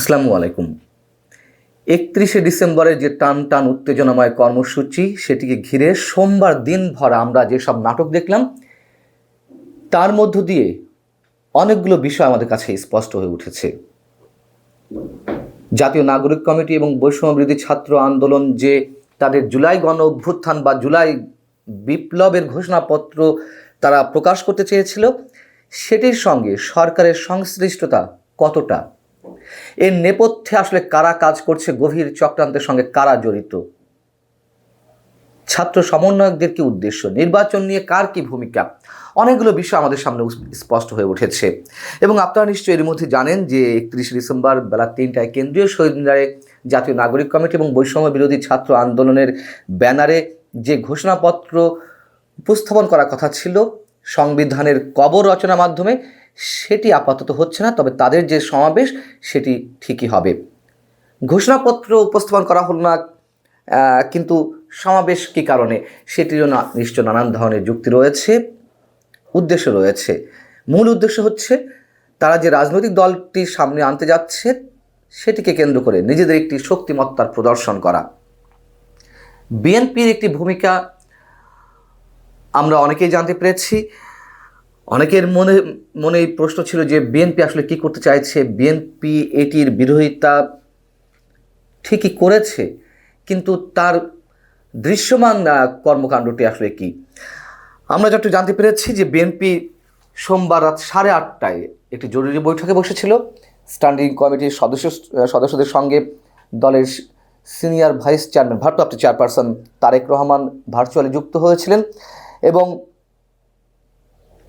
আসসালামু আলাইকুম। একত্রিশে ডিসেম্বরের যে টান টান উত্তেজনাময় কর্মসূচি, সেটিকে ঘিরে সোমবার দিনভর আমরা যেসব নাটক দেখলাম, তার মধ্য দিয়ে অনেকগুলো বিষয় আমাদের কাছে স্পষ্ট হয়ে উঠেছে। জাতীয় নাগরিক কমিটি এবং বৈষম্য বিরোধী ছাত্র আন্দোলন যে তাদের জুলাই গণ অভ্যুত্থান বা জুলাই বিপ্লবের ঘোষণাপত্র তারা প্রকাশ করতে চেয়েছিল, সেটির সঙ্গে সরকারের সংশ্লিষ্টতা কতটা? এর নেপথ্যে আসলে কারা কাজ করছে গভীর চক্রান্তের সঙ্গে কারা জড়িত? ছাত্র সমন্বয়কদের কি উদ্দেশ্য? নির্বাচন নিয়ে কার কি ভূমিকা? অনেকগুলো বিষয় আমাদের সামনে স্পষ্ট হয়ে উঠেছে। এবং আপনারা নিশ্চয়ই এর মধ্যে জানেন যে একত্রিশে ডিসেম্বর বেলা তিনটায় কেন্দ্রীয় শহীদ মিনারে জাতীয় নাগরিক কমিটি এবং বৈষম্য বিরোধী ছাত্র আন্দোলনের ব্যানারে যে ঘোষণাপত্র উপস্থাপন করার কথা ছিল, সংবিধানের কবর রচনার মাধ্যমে সেটি আপাতত হচ্ছে না, তবে তাদের যে সমাবেশ, সেটি ঠিকই হবে। ঘোষণাপত্র উপস্থাপন করা হলো না কিন্তু সমাবেশ কী কারণে? সেটিরও নিশ্চয় নানান ধরনের যুক্তি রয়েছে, উদ্দেশ্য রয়েছে। মূল উদ্দেশ্য হচ্ছে, তারা যে রাজনৈতিক দলটি সামনে আনতে যাচ্ছে, সেটিকে কেন্দ্র করে নিজেদের একটি শক্তিমত্তার প্রদর্শন করা। বিএনপির একটি ভূমিকা আমরা অনেকেই জানতে পেরেছি অনেকের মনে মনে এই প্রশ্ন ছিল যে বিএনপি আসলে কি করতে চাইছে? বিএনপি এটির বিরোধিতা ঠিকই করেছে, কিন্তু তার দৃশ্যমান কর্মকাণ্ডটি আসলে কি? আমরা যত জানতে পেরেছি যে বিএনপি সোমবার রাত সাড়ে আটটায় একটি জরুরি বৈঠকে বসেছিল। স্ট্যান্ডিং কমিটির সদস্য সদস্যদের সঙ্গে দলের সিনিয়র ভাইস চেয়ারম্যান, ভারপ্রাপ্ত চেয়ারপারসন তারেক রহমান ভার্চুয়ালি যুক্ত হয়েছিলেন এবং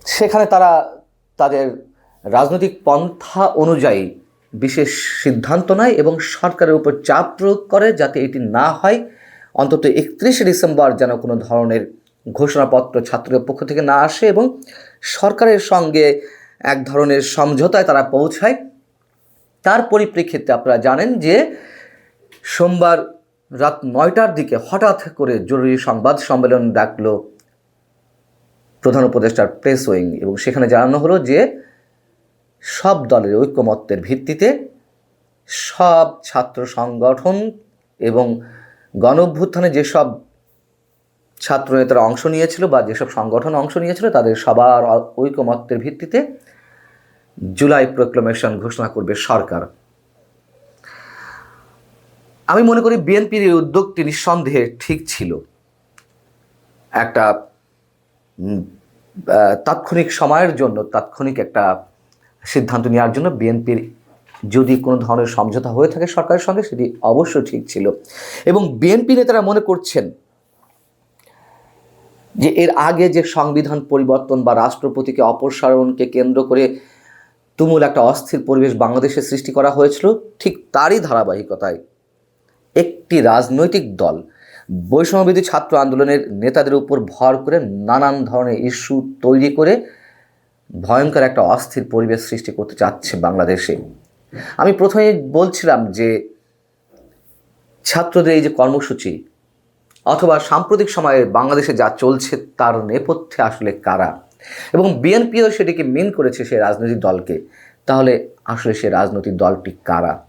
সেখানে তারা তাদের রাজনৈতিক পন্থা অনুযায়ী বিশেষ সিদ্ধান্ত নেয় এবং সরকারের উপর চাপ প্রয়োগ করে যাতে এটি না হয়। অন্তত একত্রিশে ডিসেম্বর যেন কোনো ধরনের ঘোষণাপত্র ছাত্রদের পক্ষ থেকে না আসে এবং সরকারের সঙ্গে এক ধরনের সমঝোতায় তারা পৌঁছায়। তার পরিপ্রেক্ষিতে আপনারা জানেন যে সোমবার রাত নয়টার দিকে হঠাৎ করে জরুরি সংবাদ সম্মেলন ডাকলো প্রধান উপদেষ্টার প্রেস উইং এবং সেখানে জানানো হলো যে সব দলের ঐক্যমত্যের ভিত্তিতে সব ছাত্র সংগঠন এবং গণ অভ্যুত্থানে যেসব ছাত্র নেতারা অংশ নিয়েছিল বা যেসব সংগঠন অংশ নিয়েছিল, তাদের সবার ঐকমত্যের ভিত্তিতে জুলাই প্রোক্লামেশন ঘোষণা করবে সরকার। আমি মনে করি বিএনপির এই উদ্যোগটি নিঃসন্দেহে ঠিক ছিল। একটা তাৎক্ষণিক সময়ের জন্য, তাৎক্ষণিক একটা সিদ্ধান্ত নেওয়ার জন্য বিএনপির যদি কোনো ধরনের সমঝোতা হয়ে থাকে সরকারের সঙ্গে, সেটি অবশ্যই ঠিক ছিল। এবং বিএনপি নেতারা মনে করছেন যে এর আগে যে সংবিধান পরিবর্তন বা রাষ্ট্রপতিকে অপসারণকে কেন্দ্র করে তুমুল একটা অস্থির পরিবেশ বাংলাদেশে সৃষ্টি করা হয়েছিল, ঠিক তারই ধারাবাহিকতায় একটি রাজনৈতিক দল বৈষম্যবিধি ছাত্র আন্দোলনের নেতাদের উপর ভর করে নানান ধরনের ইস্যু তৈরি করে ভয়ঙ্কর একটা অস্থির পরিবেশ সৃষ্টি করতে চাচ্ছে বাংলাদেশে। আমি প্রথমে বলছিলাম যে ছাত্রদের এই যে কর্মসূচি অথবা সাম্প্রতিক সময়ে বাংলাদেশে যা চলছে তার নেপথ্যে আসলে কারা? এবং বিএনপিও সেটিকে মিন করেছে সেই রাজনৈতিক দলকে। তাহলে আসলে সে রাজনৈতিক দলটি কারা?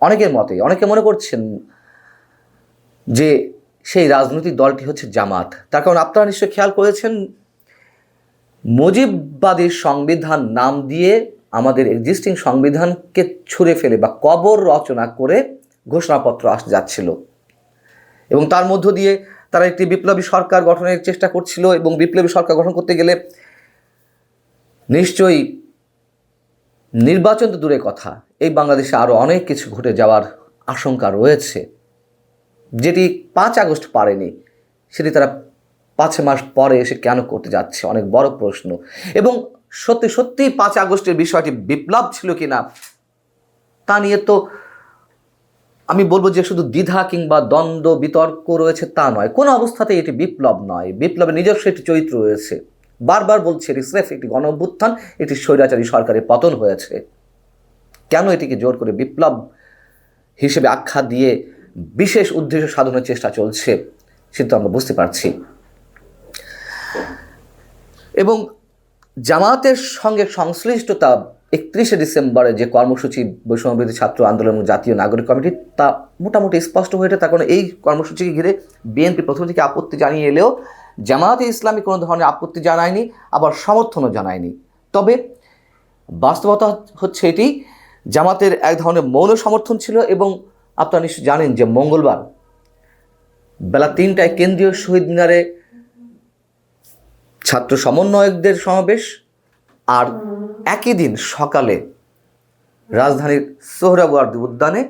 অনেকের মতে, অনেকে মনে করছেন যে সেই রাজনৈতিক দলটি হচ্ছে জামাত। তার কারণ আপনারা নিশ্চয়ই খেয়াল করেছেন মুজিববাদী সংবিধান নাম দিয়ে আমাদের এক্সিস্টিং সংবিধানকে ছুঁড়ে ফেলে বা কবর রচনা করে ঘোষণাপত্র আসতে যাচ্ছিল। এবং তার মধ্য দিয়ে তারা একটি বিপ্লবী সরকার গঠনের চেষ্টা করছিল এবং বিপ্লবী সরকার গঠন করতে গেলে নিশ্চয়ই নির্বাচন তো দূরে কথা। এই বাংলাদেশে আরও অনেক কিছু ঘটে যাওয়ার আশঙ্কা রয়েছে। যেটি পাঁচ আগস্ট পারেনি, সেটি তারা পাঁচ মাস পরে এসে কেন করতে যাচ্ছে? অনেক বড় প্রশ্ন। এবং সত্যি সত্যি পাঁচ আগস্টের বিষয়টি বিপ্লব ছিল কি না তা নিয়ে তো আমি বলব যে শুধু দ্বিধা কিংবা দ্বন্দ্ব, বিতর্ক রয়েছে তা নয়। কোনো অবস্থাতেই এটি বিপ্লব নয়। বিপ্লবের নিজস্ব একটি চরিত্র রয়েছে। বারবার বলছে, এটি স্রেফ একটি গণ অভ্যুত্থান এটি স্বৈরাচারী সরকারের পতন হয়েছে। কেন এটিকে জোর করে বিপ্লব হিসেবে আখ্যা দিয়ে বিশেষ উদ্দেশ্য সাধনের চেষ্টা চলছে সেটা আমরা বুঝতে পারছি। এবং জামাতের সঙ্গে সংশ্লিষ্টতা একত্রিশে ডিসেম্বরে যে কর্মসূচি বৈষম্যবিরোধী ছাত্র আন্দোলন জাতীয় নাগরিক কমিটি, তা মোটামুটি স্পষ্ট হয়ে ওঠে। তার কারণ এই কর্মসূচিকে ঘিরে বিএনপি প্রথম থেকে আপত্তি জানিয়ে এলেও জামায়াতে ইসলামী কোনো ধরনের আপত্তি জানায়নি, আবার সমর্থনও জানায়নি। তবে বাস্তবতা হচ্ছে এটি, জামাতের এক ধরনের মৌন সমর্থন ছিল এবং আপনারা নিশ্চয়ই জানেন যে মঙ্গলবার বেলা তিনটায় কেন্দ্রীয় শহীদ মিনারে ছাত্র সমন্বয়কদের সমাবেশ আর একই দিন সকালে রাজধানীর সোহরাওয়ার্দী উদ্যানে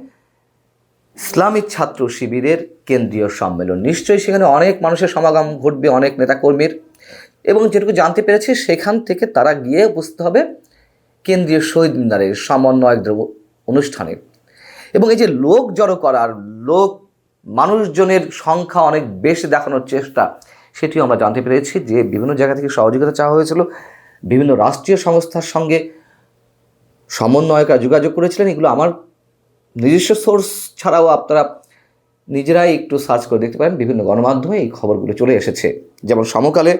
ইসলামিক ছাত্র শিবিরের কেন্দ্রীয় সম্মেলন। নিশ্চয়ই সেখানে অনেক মানুষের সমাগম ঘটবে, অনেক নেতাকর্মীর। এবং যেটুকু জানতে পেরেছি, সেখান থেকে তারা গিয়ে উপস্থিত হবে কেন্দ্রীয় শহীদ মিনারের সমন্বয়কদের অনুষ্ঠানে। এবং এই যে লোক জড়ো করার, লোক, মানুষজনের সংখ্যা অনেক বেশি দেখানোর চেষ্টা, সেটিও আমরা জানতে পেরেছি যে বিভিন্ন জায়গা থেকে সহযোগিতা চাওয়া হয়েছিল। বিভিন্ন রাষ্ট্রীয় সংস্থার সঙ্গে সমন্বয়করা যোগাযোগ করেছিলেন। এগুলো আমার নিজস্ব সোর্স ছাড়াও আপনারা নিজেরাই একটু সার্চ করে দেখতে পারেন। বিভিন্ন গণমাধ্যমে এই খবরগুলো চলে এসেছে। যেমন সমকালে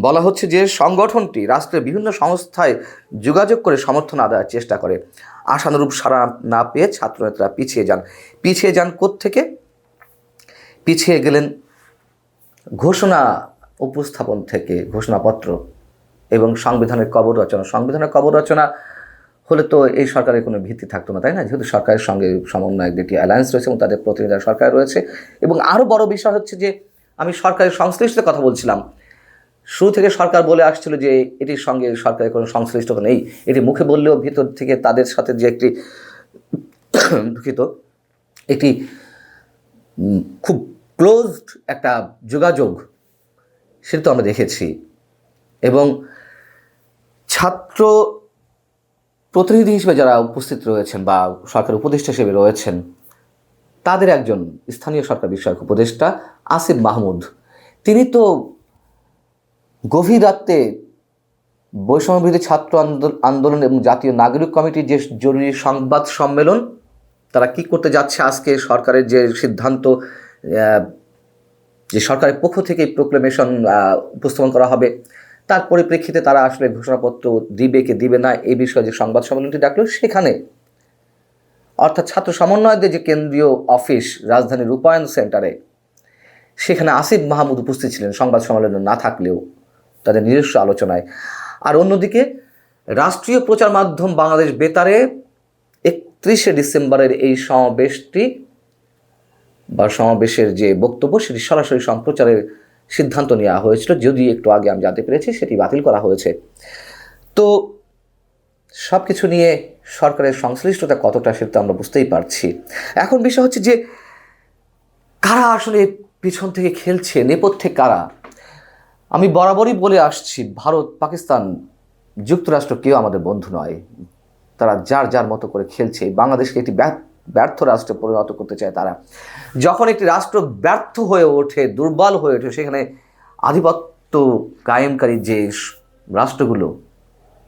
বলা হচ্ছে যে সংগঠনটি রাষ্ট্রের বিভিন্ন সংস্থায় যোগাযোগ করে সমর্থন আদায়ের চেষ্টা করে। আশানুরূপ সাড়া না পেয়ে ছাত্রনেতারা পিছিয়ে যান। পিছিয়ে যান থেকে পিছিয়ে গেলেন ঘোষণা উপস্থাপন থেকে, ঘোষণাপত্র এবং সংবিধানের কবর রচনা। সংবিধানের কবর রচনা হলে তো এই সরকারের কোনো ভিত্তি থাকতো না, তাই না? যেহেতু সরকারের সঙ্গে সমন্বয়ক দুটি অ্যালায়েন্স রয়েছে এবং তাদের প্রতিনিধিরা সরকার রয়েছে। এবং আরও বড় বিষয় হচ্ছে যে, আমি সরকারের সংশ্লিষ্ট কথা বলছিলাম। শুরু থেকে সরকার বলে আসছিল যে এটির সঙ্গে সরকারের কোনো সংশ্লিষ্টতা নেই। এটি মুখে বললেও ভিতর থেকে তাদের সাথে যে একটি দুঃখিত একটি খুব ক্লোজড একটা যোগাযোগ, সেটা তো আমরা দেখেছি। এবং ছাত্র প্রতিনিধি হিসেবে যারা উপস্থিত রয়েছেন বা সরকার উপদেষ্টা হিসেবে রয়েছেন, তাদের একজন স্থানীয় সরকার বিষয়ক উপদেষ্টা আসিফ মাহমুদ। তিনি তো গভীর রাত্রে বৈষম্যবিরোধী ছাত্র আন্দোল- আন্দোলন এবং জাতীয় নাগরিক কমিটির যে জরুরি সংবাদ সম্মেলন, তারা কি করতে যাচ্ছে আজকে সরকারের যে সিদ্ধান্ত যে সরকারের পক্ষ থেকে প্রোক্লেমেশন উপস্থাপন করা হবে, তার পরিপ্রেক্ষিতে তারা আসলে ঘোষণাপত্র দিবে কি দিবে না, এই বিষয়ে যে সংবাদ সম্মেলনটি ডাকলো, সেখানে অর্থাৎ ছাত্র সমন্বয়কদের যে কেন্দ্রীয় অফিস রাজধানীর রূপায়ণ সেন্টারে, সেখানে আসিফ মাহমুদ উপস্থিত ছিলেন। সংবাদ সম্মেলন না থাকলেও তাদের নিজস্ব আলোচনায়। আর অন্যদিকে রাষ্ট্রীয় প্রচার মাধ্যম বাংলাদেশ বেতারে একত্রিশে ডিসেম্বরের এই সমাবেশটি বা সমাবেশের যে বক্তব্য, সেটি সরাসরি সম্প্রচারের সিদ্ধান্ত নেওয়া হয়েছিল। যদি একটু আগে আমি জানতে পেরেছি, সেটি বাতিল করা হয়েছে। তো সব কিছু নিয়ে সরকারের সংশ্লিষ্টতা কতটা সেটা আমরা বুঝতেই পারছি। এখন বিষয় হচ্ছে যে, কারা আসলে পিছন থেকে খেলছে, নেপথ্যে কারা? আমি বরাবরই বলে আসছি, ভারত, পাকিস্তান, যুক্তরাষ্ট্র কেউ আমাদের বন্ধু নয়। তারা যার যার মতো করে খেলছে। বাংলাদেশকে একটি ব্যর্থ- রাষ্ট্রে পরিণত করতে চায় তারা। যখন একটি রাষ্ট্র ব্যর্থ হয়ে ওঠে, দুর্বল হয়ে ওঠে, সেখানে আধিপত্য কায়েমকারী যে রাষ্ট্রগুলো,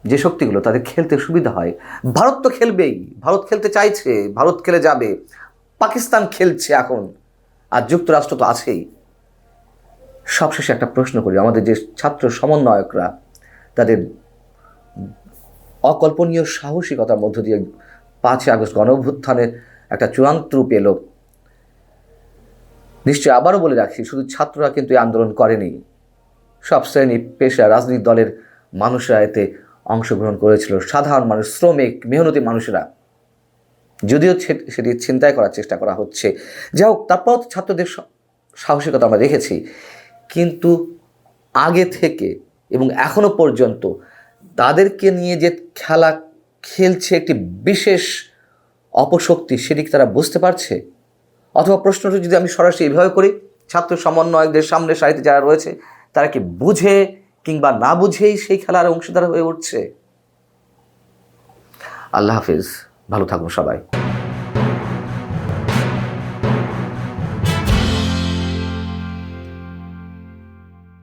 যে শক্তিগুলো, তাদের খেলতে সুবিধা হয়। ভারত তো খেলবেই। ভারত খেলতে চাইছে, ভারত খেলে যাবে। পাকিস্তান খেলছে এখন। আর যুক্তরাষ্ট্র তো আছেই। সবশেষে একটা প্রশ্ন করি। আমাদের যে ছাত্র সমন্বয়করা, তাদের অকল্পনীয় সাহসিকতার মধ্য দিয়ে পাঁচই আগস্ট গণ অভ্যুত্থানের একটা চূড়ান্ত রূপ এলো। নিশ্চয়ই আবারও বলে রাখি শুধু ছাত্ররা কিন্তু এই আন্দোলন করেনি। সব শ্রেণি পেশা, রাজনৈতিক দলের মানুষরা এতে অংশগ্রহণ করেছিল। সাধারণ মানুষ, শ্রমিক, মেহনতি মানুষেরা। যদিও সেটি চিন্তায় করার চেষ্টা করা হচ্ছে। যাই হোক তারপর ছাত্রদের সাহসিকতা আমরা দেখেছি। কিন্তু আগে থেকে এবং এখনও পর্যন্ত তাদেরকে নিয়ে যে খেলা খেলছে একটি বিশেষ অপশক্তি, সেটি তারা বুঝতে পারছে? অথবা প্রশ্নটা যদি আমি সরাসরি এভাবে করি, ছাত্র সমন্বয়কদের সামনে সারিতে যারা রয়েছে, তারা কি বুঝে কিংবা না বুঝেই সেই খেলার অংশীদার হয়ে উঠছে? আল্লাহ হাফিজ, ভালো থাকুন সবাই।